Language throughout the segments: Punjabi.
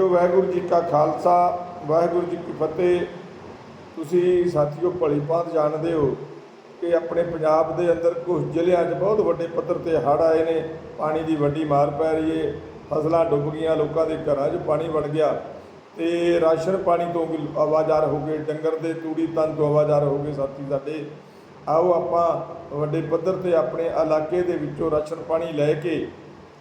ਜੋ ਵਾਹਿਗੁਰੂ ਜੀ ਕਾ ਖਾਲਸਾ, ਵਾਹਿਗੁਰੂ ਜੀ ਕੀ ਫਤਿਹ। ਤੁਸੀਂ ਸਾਥੀਓ ਭਲੀ ਭਾਂਤ ਜਾਣਦੇ ਹੋ ਕਿ ਆਪਣੇ ਪੰਜਾਬ ਦੇ ਅੰਦਰ ਕੁਝ ਜ਼ਿਲ੍ਹਿਆਂ 'ਚ ਬਹੁਤ ਵੱਡੇ ਪੱਧਰ ਤੇ ਹੜ੍ਹ ਆਏ ਨੇ, ਪਾਣੀ ਦੀ ਵੱਡੀ ਮਾਰ ਪੈ ਰਹੀ ਏ, ਫਸਲਾਂ ਡੁੱਬ ਗਈਆਂ, ਲੋਕਾਂ ਦੇ ਘਰਾਂ 'ਚ ਪਾਣੀ ਵੜ ਗਿਆ ਤੇ ਰਾਸ਼ਨ ਪਾਣੀ ਤੋਂ ਵੀ ਆਵਾਜ਼ਾਰ ਹੋ ਗਏ, ਡੰਗਰ ਦੇ ਤੂੜੀ ਤਨ ਤੋਂ ਆਵਾਜ਼ਾਰ ਹੋ ਗਏ ਸਾਥੀ ਸਾਡੇ। ਆਓ ਆਪਾਂ ਵੱਡੇ ਪੱਧਰ ਤੇ ਆਪਣੇ ਇਲਾਕੇ ਦੇ ਵਿੱਚੋਂ ਰਾਸ਼ਨ ਪਾਣੀ ਲੈ ਕੇ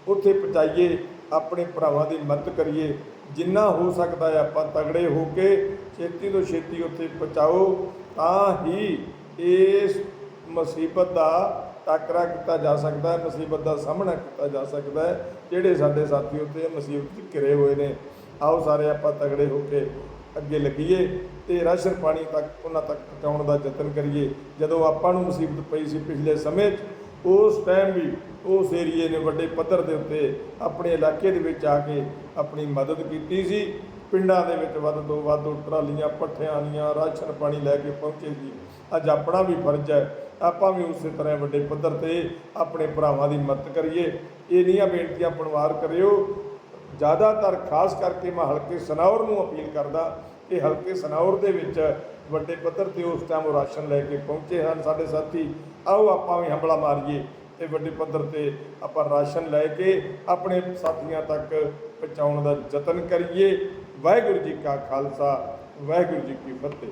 ਉੱਥੇ ਪਹੁੰਚਾਈਏ, ਆਪਣੇ ਭਰਾਵਾਂ ਦੀ ਮਦਦ ਕਰੀਏ। ਜਿੰਨਾ ਹੋ ਸਕਦਾ ਹੈ ਆਪਾਂ ਤਗੜੇ ਹੋ ਕੇ ਛੇਤੀ ਤੋਂ ਛੇਤੀ ਉੱਥੇ ਪਹੁੰਚਾਓ, ਤਾਂ ਹੀ ਇਸ ਮੁਸੀਬਤ ਦਾ ਟਾਕਰਾ ਕੀਤਾ ਜਾ ਸਕਦਾ ਹੈ, ਮੁਸੀਬਤ ਦਾ ਸਾਹਮਣਾ ਕੀਤਾ ਜਾ ਸਕਦਾ ਹੈ, ਜਿਹੜੇ ਸਾਡੇ ਸਾਥੀ ਉੱਤੇ ਮੁਸੀਬਤ 'ਚ ਘਿਰੇ ਹੋਏ ਨੇ। ਆਓ ਸਾਰੇ ਆਪਾਂ ਤਗੜੇ ਹੋ ਕੇ ਅੱਗੇ ਲੱਗੀਏ ਤੇ ਰਾਸ਼ਨ ਪਾਣੀ ਤੱਕ, ਉਹਨਾਂ ਤੱਕ ਪਹੁੰਚਾਉਣ ਦਾ ਯਤਨ ਕਰੀਏ। ਜਦੋਂ ਆਪਾਂ ਨੂੰ ਮੁਸੀਬਤ ਪਈ ਸੀ ਪਿਛਲੇ ਸਮੇਂ 'ਚ ਉਸ ਟਾਈਮ ਵੀ ਉਸ ਏਰੀਏ ਨੇ ਵੱਡੇ ਪੱਧਰ ਦੇ ਉੱਤੇ ਆਪਣੇ ਇਲਾਕੇ ਦੇ ਵਿੱਚ ਆ ਕੇ ਆਪਣੀ ਮਦਦ ਕੀਤੀ ਸੀ। ਪਿੰਡਾਂ ਦੇ ਵਿੱਚ ਵੱਧ ਤੋਂ ਵੱਧ ਟਰਾਲੀਆਂ, ਪੱਠਿਆਂ ਦੀਆਂ ਰਾਸ਼ਨ ਪਾਣੀ ਲੈ ਕੇ ਪਹੁੰਚੇ ਸੀ। ਅੱਜ ਆਪਣਾ ਵੀ ਫਰਜ਼ ਹੈ। ਆਪਾਂ ਵੀ ਉਸੇ ਤਰ੍ਹਾਂ ਵੱਡੇ ਪੱਧਰ ਤੇ ਆਪਣੇ ਭਰਾਵਾਂ ਦੀ ਮਦਦ ਕਰੀਏ। ਇਹ ਨੀਆਂ ਬੇਨਤੀਆਂ ਪਰਿਵਾਰ ਕਰਿਓ। ਜ਼ਿਆਦਾਤਰ ਖਾਸ ਕਰਕੇ ਮੈਂ ਹਲਕੇ ਸਨੌਰ ਨੂੰ ਅਪੀਲ ਕਰਦਾ ਕਿ ਹਲਕੇ ਸਨੌਰ ਦੇ ਵਿੱਚ ਵੱਡੇ ਪੱਧਰ ਤੇ ਉਸ ਟਾਈਮ ਉਹ ਰਾਸ਼ਨ ਲੈ ਕੇ ਪਹੁੰਚੇ ਹਨ। ਸਾਡੇ ਸਾਥੀ, ਆਓ ਆਪਾਂ ਵੀ ਹੰਬਲਾ ਮਾਰੀਏ ਤੇ ਵੱਡੇ ਪੱਧਰ ਤੇ ਆਪਾਂ ਰਾਸ਼ਨ ਲੈ ਕੇ ਆਪਣੇ ਸਾਥੀਆਂ ਤੱਕ ਪਹੁੰਚਾਉਣ ਦਾ ਯਤਨ ਕਰੀਏ। ਵਾਹਿਗੁਰੂ ਜੀ ਕਾ ਖਾਲਸਾ, ਵਾਹਿਗੁਰੂ ਜੀ ਕੀ ਫਤਿਹ।